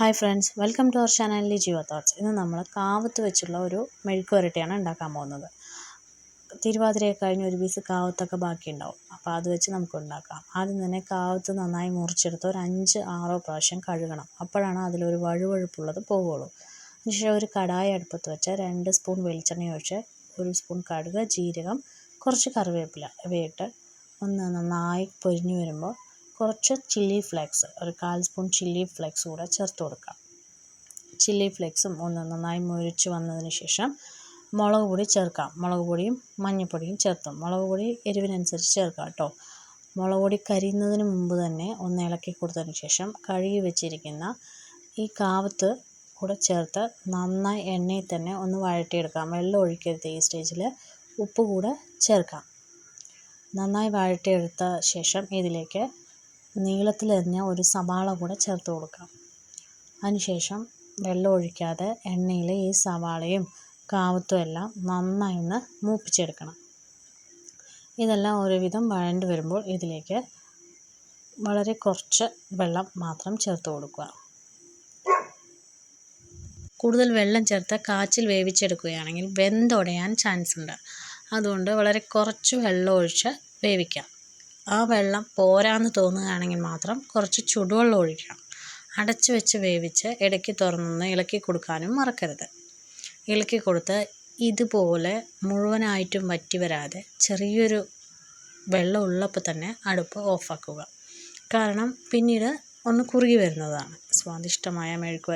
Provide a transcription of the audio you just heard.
Hi friends welcome to our ചാനലിലെ Jio thoughts. ഇന്ന് നമ്മൾ കാവത്ത് വെച്ചുള്ള ഒരു മെഴുക്ക് വരട്ടിയാണ് ഉണ്ടാക്കാൻ പോകുന്നത്. തിരുവാതിരയൊക്കെ കഴിഞ്ഞ് ഒരു പീസ് കാവത്തൊക്കെ ബാക്കിയുണ്ടാവും. അപ്പോൾ അത് വെച്ച് നമുക്ക് ഉണ്ടാക്കാം. ആദ്യം തന്നെ കാവത്ത് നന്നായി മുറിച്ചെടുത്ത് ഒരു അഞ്ച് ആറോ പ്രാവശ്യം കഴുകണം. അപ്പോഴാണ് അതിലൊരു വഴുവഴുപ്പുള്ളത് പോവുകയുള്ളൂ അതിനുശേഷം ഒരു കടായ അടുപ്പത്ത് വെച്ച് രണ്ട് സ്പൂൺ വെളിച്ചെണ്ണ ഒഴിച്ച് ഒരു സ്പൂൺ കടുക് ജീരകം കുറച്ച് കറിവേപ്പില. ഇവയിട്ട് ഒന്ന് നന്നായി പൊരിഞ്ഞു വരുമ്പോൾ കുറച്ച് ചില്ലി ഫ്ലേക്സ് ഒരു കാൽ സ്പൂൺ ചില്ലി ഫ്ലേക്സ് കൂടെ ചേർത്ത് കൊടുക്കാം. ചില്ലി ഫ്ലേക്സും ഒന്ന് നന്നായി മുരിച്ച് വന്നതിന് ശേഷം മുളക് പൊടി ചേർക്കാം. മുളക് പൊടിയും മഞ്ഞൾപ്പൊടിയും ചേർത്തും. മുളക് പൊടി എരിവിനനുസരിച്ച് ചേർക്കാം കേട്ടോ. മുളക് പൊടി കരിയുന്നതിന് മുമ്പ് തന്നെ ഒന്ന് ഇളക്കി കൊടുത്തതിന് ശേഷം കഴുകി വെച്ചിരിക്കുന്ന ഈ കാവത്ത് കൂടെ ചേർത്ത് നന്നായി എണ്ണയിൽ തന്നെ ഒന്ന് വഴറ്റിയെടുക്കാം. വെള്ളം ഒഴിക്കരുത് ഈ സ്റ്റേജിൽ ഉപ്പ് കൂടെ ചേർക്കാം. നന്നായി വഴറ്റിയെടുത്ത ശേഷം ഇതിലേക്ക് നീളത്തിലരിഞ്ഞ ഒരു സവാള കൂടെ ചേർത്ത് കൊടുക്കണം അതിനുശേഷം വെള്ളം ഒഴിക്കാതെ എണ്ണയിൽ ഈ സവാളയും കാവത്തും എല്ലാം നന്നായി ഒന്ന് മൂപ്പിച്ചെടുക്കണം. ഇതെല്ലാം ഒരുവിധം വഴണ്ട് വരുമ്പോൾ ഇതിലേക്ക് വളരെ കുറച്ച് വെള്ളം മാത്രം ചേർത്ത് കൊടുക്കുക. കൂടുതൽ വെള്ളം ചേർത്ത് കാച്ചിൽ വേവിച്ചെടുക്കുകയാണെങ്കിൽ വെന്തുടയാൻ ചാൻസ് ഉണ്ട് അതുകൊണ്ട് വളരെ കുറച്ച് വെള്ളം ഒഴിച്ച് വേവിക്കാം. ആ വെള്ളം പോരാന്ന് തോന്നുകയാണെങ്കിൽ മാത്രം കുറച്ച് ചുടുവെള്ളം ഒഴിക്കണം. അടച്ച് വെച്ച് വേവിച്ച് ഇടയ്ക്ക് തുറന്നൊന്ന് ഇളക്കി കൊടുക്കാനും മറക്കരുത്. ഇളക്കി കൊടുത്ത് ഇതുപോലെ മുഴുവനായിട്ടും വറ്റി വരാതെ ചെറിയൊരു വെള്ളം ഉള്ളപ്പോൾ തന്നെ അടുപ്പ് ഓഫാക്കുക. കാരണം പിന്നീട് ഒന്ന് കുറുകി വരുന്നതാണ്. സ്വാദിഷ്ടമായ മെഴുക്ക്